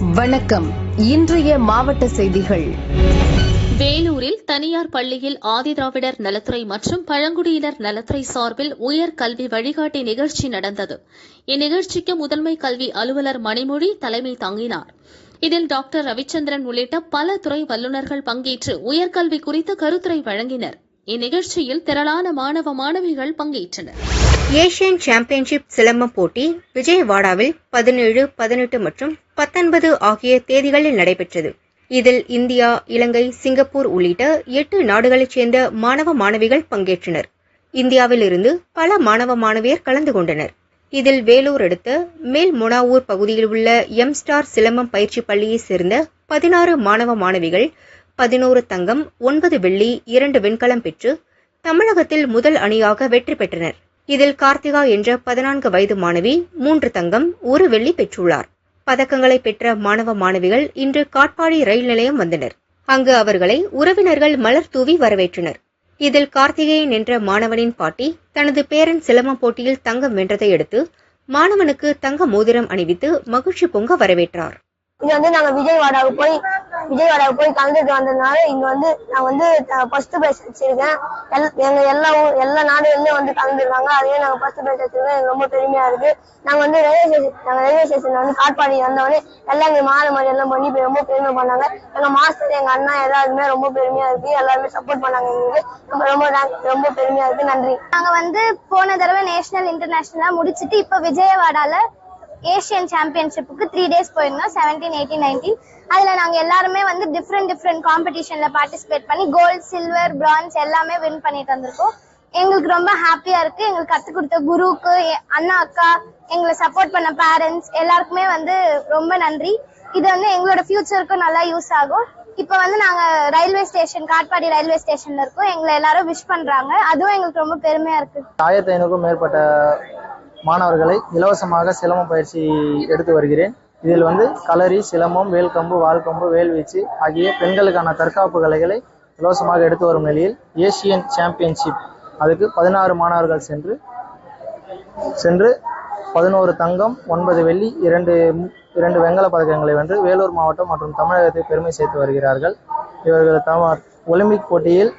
வணக்கம். இன்றைய மாவட்ட செய்திகள். வேலூரில் தனியார் பள்ளியில் ஆதிதிராவிடர் நலத்துறை மற்றும் பழங்குடியினர் நலத்துறை சார்பில் உயர் கல்வி வழிகாட்டி நிகழ்ச்சி நடந்தது. இந்நிகழ்ச்சிக்கு முதன்மை கல்வி அலுவலர் மணிமொழி தலைமை தாங்கினார். இதில் டாக்டர் ரவிச்சந்திரன் உள்ளிட்ட பல துறை வல்லுநர்கள் பங்கேற்று உயர்கல்வி குறித்து கருத்துரை வழங்கினர். இந்நிகழ்ச்சியில் திரளான மாணவ மாணவிகள் பங்கேற்றனர். ஏசியன் சாம்பியன்ஷிப் சிலம்பம் போட்டி விஜயவாடாவில் பதினேழு பதினெட்டு மற்றும் பத்தொன்பது ஆகிய தேதிகளில் நடைபெற்றது. இதில் இந்தியா இலங்கை சிங்கப்பூர் உள்ளிட்ட எட்டு நாடுகளைச் சேர்ந்த மாணவ மாணவிகள் பங்கேற்றனர். இந்தியாவிலிருந்து பல மாணவ மாணவியர் கலந்து கொண்டனர். இதில் வேலூர் அடுத்த மேல் மொனாவூர் பகுதியில் உள்ள எம் ஸ்டார் சிலம்பம் பயிற்சி பள்ளியைச் சேர்ந்த பதினாறு மாணவ மாணவிகள் பதினோரு தங்கம் ஒன்பது வெள்ளி இரண்டு வெண்கலம் பெற்று தமிழகத்தில் முதல் அணியாக வெற்றி பெற்றனர். இதில் கார்த்திகா என்ற பதினான்கு வயது மாணவி மூன்று தங்கம் ஒரு வெள்ளி பெற்றுள்ளார். பதக்கங்களை பெற்ற மாணவ மாணவிகள் இன்று காட்பாடி ரயில் நிலையம் வந்தனர். அங்கு அவர்களை உறவினர்கள் மலர் தூவி வரவேற்றனர். இதில் கார்த்திகேயன் என்ற மாணவனின் பாட்டி தனது பேரன் சிலம்பம் போட்டியில் தங்கம் வென்றதை அடுத்து மாணவனுக்கு தங்க மோதிரம் அணிவித்து மகிழ்ச்சி பொங்க வரவேற்றார். இது வந்து நாங்க விஜயவாடாவுக்கு போய் விஜயவாடாவுக்கு போய் கலந்துட்டு வந்ததுனால இங்க வந்து நான் வந்து ஃபர்ஸ்ட் பிரைஸ் வச்சிருக்கேன். எல்- எங்க எல்லா எல்லா நாடுகள்லயும் வந்து கலந்துருக்காங்க. அதுவே நாங்க ஃபர்ஸ்ட் பிரைஸ் வச்சிருக்கோம். எனக்கு ரொம்ப பெருமையா இருக்கு. நாங்க வந்து ரயில்வே ஸ்டேஷன் நாங்க ரயில்வே ஸ்டேஷன்ல வந்து காட்பாடி வந்தவொடனே எல்லாம் இங்க மாலை மாதிரி எல்லாம் பண்ணி ரொம்ப பெருமை பண்ணாங்க. எங்க மாஸ்டர் எங்க அண்ணா எல்லாருமே ரொம்ப பெருமையா இருக்கு. எல்லாருமே சப்போர்ட் பண்ணாங்க எங்களுக்கு. ரொம்ப ரொம்ப ரொம்ப பெருமையா இருக்கு. நன்றி. நாங்க வந்து போன தடவை நேஷனல் இன்டர்நேஷனலா முடிச்சிட்டு இப்ப விஜயவாடால ஏஷியன் சாம்பியன்ஷிப்புக்கு த்ரீ டேஸ் போயிருந்தோம் செவன்டீன் எயிட்டீன் நைன்டீன் அதுல நாங்க எல்லாருமே வந்து டிஃப்ரெண்ட் டிஃப்ரெண்ட் காம்படிஷன்ல பார்ட்டிசிபேட் பண்ணி கோல்ட் சில்வர் பிரான்ஸ் எல்லாமே வின் பண்ணிட்டு வந்திருக்கோம். எங்களுக்கு ரொம்ப ஹாப்பியா இருக்கு. எங்களுக்கு கத்து கொடுத்த குருவுக்கு அண்ணா அக்கா எங்களை சப்போர்ட் பண்ண பேரண்ட்ஸ் எல்லாருக்குமே வந்து ரொம்ப நன்றி. இது வந்து எங்களோட ஃபியூச்சருக்கும் நல்லா யூஸ் ஆகும். இப்போ வந்து நாங்க ரயில்வே ஸ்டேஷன் காட்பாடி ரயில்வே ஸ்டேஷன்ல இருக்கோம். எங்களை எல்லாரும் விஷ் பண்றாங்க. அதுவும் எங்களுக்கு ரொம்ப பெருமையா இருக்கு. ஆயிரத்தி ஐநூறுக்கும் மேற்பட்ட மாணவர்களை இலவசமாக சிலம்ப பயிற்சி எடுத்து வருகிறேன். இதில் வந்து களரி சிலம்பம் வேல்கம்பு வால்கம்பு வேல்வீச்சு ஆகிய பெண்களுக்கான தற்காப்பு கலைகளை இலவசமாக எடுத்து வரும் நிலையில் ஏசியன் சாம்பியன்ஷிப். அதுக்கு பதினாறு மாணவர்கள் சென்று சென்று பதினோரு தங்கம் ஒன்பது வெள்ளி இரண்டு இரண்டு வெண்கல பதக்கங்களை வென்று வேலூர் மாவட்டம் மற்றும் தமிழகத்தை பெருமை சேர்த்து வருகிறார்கள். இவர்கள் தம ஒலிம்பிக் போட்டியில்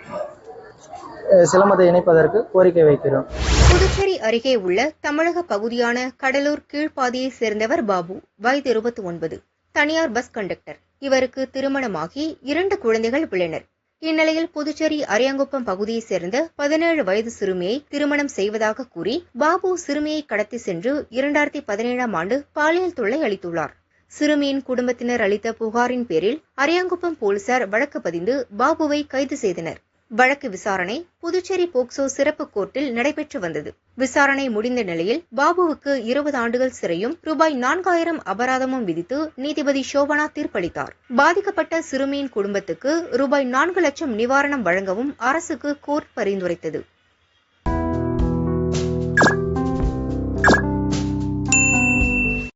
சிலம்பத்தை இணைப்பதற்கு கோரிக்கை வைக்கிறோம். புதுச்சேரி அருகே உள்ள தமிழக பகுதியான கடலூர் கீழ்ப்பாதியைச் சேர்ந்தவர் பாபு. வயது இருபத்தி ஒன்பது தனியார் பஸ் கண்டக்டர். இவருக்கு திருமணமாகி இரண்டு குழந்தைகள் உள்ளனர். இந்நிலையில் புதுச்சேரி அரியாங்குப்பம் பகுதியைச் சேர்ந்த பதினேழு வயது சிறுமியை திருமணம் செய்வதாக கூறி பாபு சிறுமியை கடத்தி சென்று இரண்டாயிரத்தி பதினேழாம் ஆண்டு பாலியல் தொல்லை அளித்துள்ளார். சிறுமியின் குடும்பத்தினர் அளித்த புகாரின் பேரில் அரியாங்குப்பம் போலீசார் வழக்கு பதிந்து பாபுவை கைது செய்தனர். வழக்கு விசாரணை புதுச்சேரி போக்சோ சிறப்பு கோர்ட்டில் நடைபெற்று வந்தது. விசாரணை முடிந்த நிலையில் பாபுவுக்கு இருபது ஆண்டுகள் சிறையும் ரூபாய் நான்காயிரம் அபராதமும் விதித்து நீதிபதி சோபனா தீர்ப்பளித்தார். பாதிக்கப்பட்ட சிறுமியின் குடும்பத்துக்கு ரூபாய் நான்கு லட்சம் நிவாரணம் வழங்கவும் அரசுக்கு கோர்ட் பரிந்துரைத்தது.